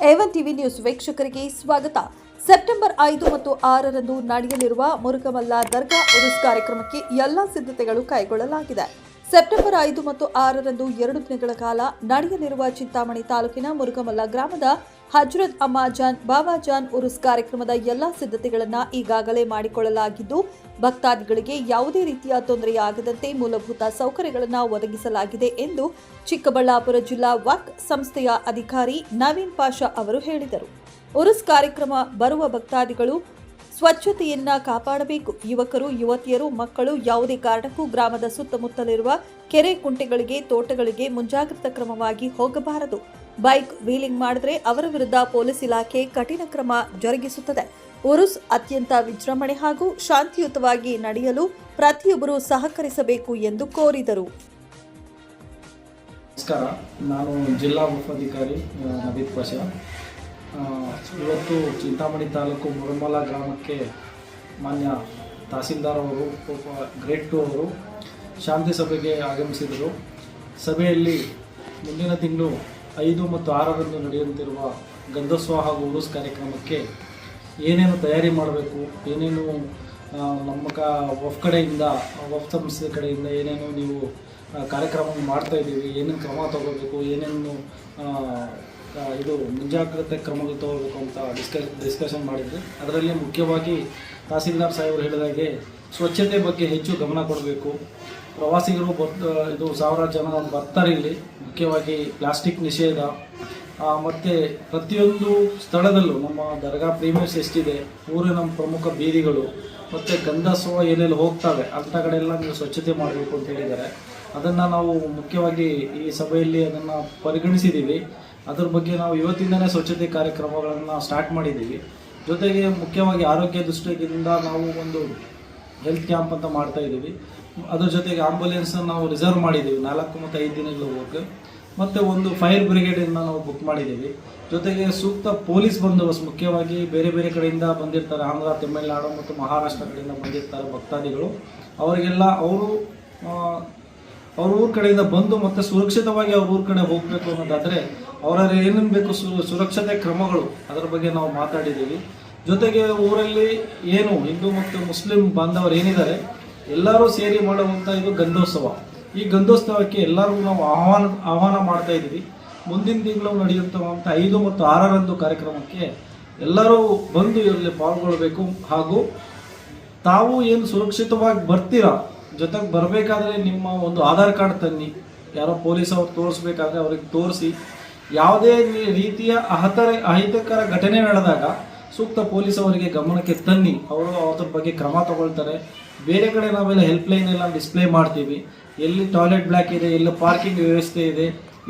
A one TV news ವೀಕ್ಷಕರಿಗೆ ಸ್ವಾಗತ. September ಐದು ಮತ್ತು ಆರರಂದು ನಡೆಯಲಿರುವ ಮುರುಗಮಲ್ಲ ದರ್ಗಾ ಉರುಸ್ ಕಾರ್ಯಕ್ರಮಕ್ಕೆ ಎಲ್ಲಾ ಸಿದ್ಧತೆಗಳು ಕೈಗೊಳ್ಳಲಾಗಿದೆ. ಸೆಪ್ಟೆಂಬರ್ ಐದು ಮತ್ತು ಆರರಂದು ಎರಡು ದಿನಗಳ ಕಾಲ ನಡೆಯಲಿರುವ ಚಿಂತಾಮಣಿ ತಾಲೂಕಿನ ಮುರುಗಮಲ್ಲ ಗ್ರಾಮದ ಹಜ್ರತ್ ಅಮ್ಮಾಜಾನ್ ಬಾಬಾಜಾನ್ ಉರುಸ್ ಕಾರ್ಯಕ್ರಮದ ಎಲ್ಲಾ ಸಿದ್ಧತೆಗಳನ್ನು ಈಗಾಗಲೇ ಮಾಡಿಕೊಳ್ಳಲಾಗಿದ್ದು, ಭಕ್ತಾದಿಗಳಿಗೆ ಯಾವುದೇ ರೀತಿಯ ತೊಂದರೆಯಾಗದಂತೆ ಮೂಲಭೂತ ಸೌಕರ್ಯಗಳನ್ನು ಒದಗಿಸಲಾಗಿದೆ ಎಂದು ಚಿಕ್ಕಬಳ್ಳಾಪುರ ಜಿಲ್ಲಾ ವಕ್ ಸಂಸ್ಥೆಯ ಅಧಿಕಾರಿ ನವೀನ್ ಪಾಷಾ ಅವರು ಹೇಳಿದರು. ಉರುಸ್ ಕಾರ್ಯಕ್ರಮ ಬರುವ ಭಕ್ತಾದಿಗಳು ಸ್ವಚ್ಛತೆಯನ್ನ ಕಾಪಾಡಬೇಕು. ಯುವಕರು, ಯುವತಿಯರು, ಮಕ್ಕಳು ಯಾವುದೇ ಕಾರಣಕ್ಕೂ ಗ್ರಾಮದ ಸುತ್ತಮುತ್ತಲಿರುವ ಕೆರೆ ಕುಂಟೆಗಳಿಗೆ, ತೋಟಗಳಿಗೆ ಮುಂಜಾಗ್ರತಾ ಕ್ರಮವಾಗಿ ಹೋಗಬಾರದು. ಬೈಕ್ ವೀಲಿಂಗ್ ಮಾಡಿದ್ರೆ ಅವರ ವಿರುದ್ಧ ಪೊಲೀಸ್ ಇಲಾಖೆ ಕಠಿಣ ಕ್ರಮ ಜರುಗಿಸುತ್ತದೆ. ಉರುಸ್ ಅತ್ಯಂತ ವಿಜೃಂಭಣೆ ಹಾಗೂ ಶಾಂತಿಯುತವಾಗಿ ನಡೆಯಲು ಪ್ರತಿಯೊಬ್ಬರು ಸಹಕರಿಸಬೇಕು ಎಂದು ಕೋರಿದರು. ನಮಸ್ಕಾರ, ನಾನು ಜಿಲ್ಲಾ ಉಪಾಧಿಕಾರಿ ನವೀದ್ ಪಾಷಾ. ಇವತ್ತು ಚಿಂತಾಮಣಿ ತಾಲೂಕು ಮುರಮಲ ಗ್ರಾಮಕ್ಕೆ ಮಾನ್ಯ ತಹಸೀಲ್ದಾರ್ ಅವರು ಗ್ರೇಟ್ ಟು ಅವರು ಶಾಂತಿ ಸಭೆಗೆ ಆಗಮಿಸಿದರು. ಸಭೆಯಲ್ಲಿ ಮುಂದಿನ ತಿಂಗಳು ಐದು ಮತ್ತು ಆರರಂದು ನಡೆಯುತ್ತಿರುವ ಗಂಧೋತ್ಸವ ಹಾಗೂ ಉರುಸ್ ಕಾರ್ಯಕ್ರಮಕ್ಕೆ ಏನೇನು ತಯಾರಿ ಮಾಡಬೇಕು, ಏನೇನು ನಮ್ಮ ಕ, ವಫ್ ಕಡೆಯಿಂದ, ವಫ್ ಸಂಸ್ಥೆ ಕಡೆಯಿಂದ ಏನೇನು ನೀವು ಕಾರ್ಯಕ್ರಮ ಮಾಡ್ತಾ ಇದ್ದೀವಿ ಏನೇನು ಕ್ರಮ ತಗೋಬೇಕು, ಏನೇನು ಇದು ಮುಂಜಾಗ್ರತೆ ಕ್ರಮಗಳು ತಗೋಬೇಕು ಅಂತ ಡಿಸ್ಕಸ್, ಡಿಸ್ಕಷನ್ ಮಾಡಿದ್ವಿ ಅದರಲ್ಲಿ ಮುಖ್ಯವಾಗಿ ತಹಸೀಲ್ದಾರ್ ಸಾಹೇಬರು ಹೇಳಿದಾಗೆ ಸ್ವಚ್ಛತೆ ಬಗ್ಗೆ ಹೆಚ್ಚು ಗಮನ ಕೊಡಬೇಕು. ಪ್ರವಾಸಿಗರು ಬರ್ತಾ ಇದು ಸಾವಿರಾರು ಜನ ಬರ್ತಾರೆ ಇಲ್ಲಿ. ಮುಖ್ಯವಾಗಿ ಪ್ಲಾಸ್ಟಿಕ್ ನಿಷೇಧ. ಮತ್ತು ಪ್ರತಿಯೊಂದು ಸ್ಥಳದಲ್ಲೂ ನಮ್ಮ ದರ್ಗಾ ಪ್ರೀಮಿಯರ್ಸ್ ಎಷ್ಟಿದೆ ಊರಿನ ಪ್ರಮುಖ ಬೀದಿಗಳು, ಮತ್ತು ಗಂಧಸ್ವ ಎಲ್ಲೆಲ್ಲಿ ಹೋಗ್ತವೆ, ಅಂಥ ಕಡೆಯೆಲ್ಲ ನೀವು ಸ್ವಚ್ಛತೆ ಮಾಡಬೇಕು ಅಂತ ಹೇಳಿದ್ದಾರೆ. ಅದನ್ನು ನಾವು ಮುಖ್ಯವಾಗಿ ಈ ಸಭೆಯಲ್ಲಿ ಅದನ್ನು ಪರಿಗಣಿಸಿದ್ದೀವಿ ಅದ್ರ ಬಗ್ಗೆ ನಾವು ಇವತ್ತಿಂದನೇ ಸ್ವಚ್ಛತೆ ಕಾರ್ಯಕ್ರಮಗಳನ್ನು ಸ್ಟಾರ್ಟ್ ಮಾಡಿದ್ದೀವಿ ಜೊತೆಗೆ ಮುಖ್ಯವಾಗಿ ಆರೋಗ್ಯ ದೃಷ್ಟಿಯಿಂದ ನಾವು ಒಂದು ಹೆಲ್ತ್ ಕ್ಯಾಂಪ್ ಅಂತ ಮಾಡ್ತಾ ಇದ್ದೀವಿ ಅದ್ರ ಜೊತೆಗೆ ಆಂಬುಲೆನ್ಸ್ ನಾವು ರಿಸರ್ವ್ ಮಾಡಿದ್ದೀವಿ ನಾಲ್ಕು ಮತ್ತು ಐದು ದಿನಗಳ ಹೋಗಿ ಮತ್ತು ಒಂದು ಫೈರ್ ಬ್ರಿಗೇಡನ್ನು ನಾವು ಬುಕ್ ಮಾಡಿದ್ದೀವಿ ಜೊತೆಗೆ ಸೂಕ್ತ ಪೊಲೀಸ್ ಬಂದೋಬಸ್ತ್ ಮುಖ್ಯವಾಗಿ ಬೇರೆ ಬೇರೆ ಕಡೆಯಿಂದ ಬಂದಿರ್ತಾರೆ. ಆಂಧ್ರ, ತಮಿಳುನಾಡು ಮತ್ತು ಮಹಾರಾಷ್ಟ್ರ ಕಡೆಯಿಂದ ಬಂದಿರ್ತಾರೆ ಭಕ್ತಾದಿಗಳು. ಅವರಿಗೆಲ್ಲ ಅವರು ಅವ್ರ ಊರ ಕಡೆಯಿಂದ ಬಂದು ಮತ್ತು ಸುರಕ್ಷಿತವಾಗಿ ಅವ್ರ ಊರ ಕಡೆ ಹೋಗಬೇಕು ಅನ್ನೋದಾದರೆ ಅವರಲ್ಲಿ ಏನೇನು ಬೇಕು ಸುರಕ್ಷತೆ ಕ್ರಮಗಳು ಅದರ ಬಗ್ಗೆ ನಾವು ಮಾತಾಡಿದ್ದೀವಿ ಜೊತೆಗೆ ಊರಲ್ಲಿ ಏನು ಹಿಂದೂ ಮತ್ತು ಮುಸ್ಲಿಂ ಬಾಂಧವರು ಏನಿದ್ದಾರೆ ಎಲ್ಲರೂ ಸೇರಿ ಮಾಡುವಂಥ ಇದು ಗಂಧೋತ್ಸವ. ಈ ಗಂಧೋತ್ಸವಕ್ಕೆ ಎಲ್ಲರಿಗೂ ನಾವು ಆಹ್ವಾನ ಆಹ್ವಾನ ಮಾಡ್ತಾ ಇದ್ದೀವಿ. ಮುಂದಿನ ತಿಂಗಳು ನಡೆಯುವಂಥ ಐದು ಮತ್ತು ಆರರಂದು ಕಾರ್ಯಕ್ರಮಕ್ಕೆ ಎಲ್ಲರೂ ಬಂದು ಇದರಲ್ಲಿ ಪಾಲ್ಗೊಳ್ಬೇಕು. ಹಾಗೂ ತಾವು ಏನು ಸುರಕ್ಷಿತವಾಗಿ ಬರ್ತೀರಾ, ಜೊತೆಗೆ ಬರಬೇಕಾದ್ರೆ ನಿಮ್ಮ ಒಂದು ಆಧಾರ್ ಕಾರ್ಡ್ ತನ್ನಿ. ಯಾರೋ ಪೊಲೀಸ್ ಅವ್ರು ತೋರಿಸ್ಬೇಕಾದ್ರೆ ಅವ್ರಿಗೆ ತೋರಿಸಿ. ಯಾವುದೇ ರೀತಿಯ ಅಹತರ, ಅಹಿತಕರ ಘಟನೆ ನಡೆದಾಗ ಸೂಕ್ತ ಪೊಲೀಸ್ ಅವರಿಗೆ ಗಮನಕ್ಕೆ ತನ್ನಿ. ಅವರು ಅದ್ರ ಬಗ್ಗೆ ಕ್ರಮ ತಗೊಳ್ತಾರೆ. ಬೇರೆ ಕಡೆ ನಾವೆಲ್ಲ ಹೆಲ್ಪ್ ಲೈನ್ ಎಲ್ಲ ಡಿಸ್ಪ್ಲೇ ಮಾಡ್ತೀವಿ. ಎಲ್ಲಿ ಟಾಯ್ಲೆಟ್ ಬ್ಲಾಕ್ ಇದೆ, ಎಲ್ಲಿ ಪಾರ್ಕಿಂಗ್ ವ್ಯವಸ್ಥೆ ಇದೆ,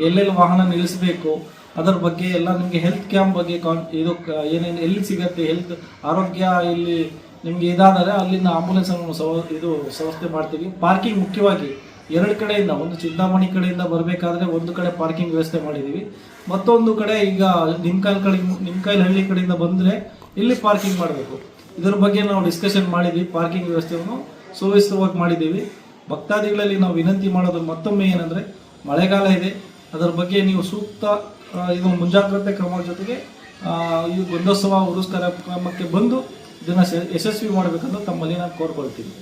ಎಲ್ಲೆಲ್ಲಿ ವಾಹನ ನಿಲ್ಲಿಸಬೇಕು, ಅದರ ಬಗ್ಗೆ ಎಲ್ಲ ನಿಮಗೆ ಹೆಲ್ತ್ ಕ್ಯಾಂಪ್ ಬಗ್ಗೆ ಕಾನ್ ಇದು ಏನೇನು ಎಲ್ಲಿ ಸಿಗತ್ತೆ ಹೆಲ್ತ್ ಆರೋಗ್ಯ ಇಲ್ಲಿ ನಿಮಗೆ ಇದಾದರೆ ಅಲ್ಲಿಂದ ಆಂಬುಲೆನ್ಸ್ ಅನ್ನು ಸವ ಇದು ವ್ಯವಸ್ಥೆ ಮಾಡ್ತೀವಿ. ಪಾರ್ಕಿಂಗ್ ಮುಖ್ಯವಾಗಿ ಎರಡು ಕಡೆಯಿಂದ, ಒಂದು ಚಿಂತಾಮಣಿ ಕಡೆಯಿಂದ ಬರಬೇಕಾದ್ರೆ ಒಂದು ಕಡೆ ಪಾರ್ಕಿಂಗ್ ವ್ಯವಸ್ಥೆ ಮಾಡಿದ್ದೀವಿ ಮತ್ತೊಂದು ಕಡೆ ಈಗ ನಿಮ್ಕಾಲ್ ಕಡೆ ನಿಮ್ಕಾಯಿ ಹಳ್ಳಿ ಕಡೆಯಿಂದ ಬಂದರೆ ಇಲ್ಲಿ ಪಾರ್ಕಿಂಗ್ ಮಾಡಬೇಕು. ಇದರ ಬಗ್ಗೆ ನಾವು ಡಿಸ್ಕಷನ್ ಮಾಡಿದ್ವಿ ಪಾರ್ಕಿಂಗ್ ವ್ಯವಸ್ಥೆಯನ್ನು ಸುವ್ಯವಸ್ಥಿತವಾಗಿ ಮಾಡಿದ್ದೀವಿ. ಭಕ್ತಾದಿಗಳಲ್ಲಿ ನಾವು ವಿನಂತಿ ಮಾಡೋದು ಮತ್ತೊಮ್ಮೆ ಏನಂದರೆ, ಮಳೆಗಾಲ ಇದೆ. ಅದರ ಬಗ್ಗೆ ನೀವು ಸೂಕ್ತ ಇದು ಮುಂಜಾಗ್ರತೆ ಕ್ರಮದ ಜೊತೆಗೆ ಈ ಗಂಧೋತ್ಸವ ಉರುಸ್ ಕ್ರಮಕ್ಕೆ ಬಂದು ಇದನ್ನು ಯಶಸ್ವಿ ಮಾಡಬೇಕಂತ ತಮ್ಮಲ್ಲಿ ನಾನು ಕೋರ್ಕೊಳ್ತೀನಿ.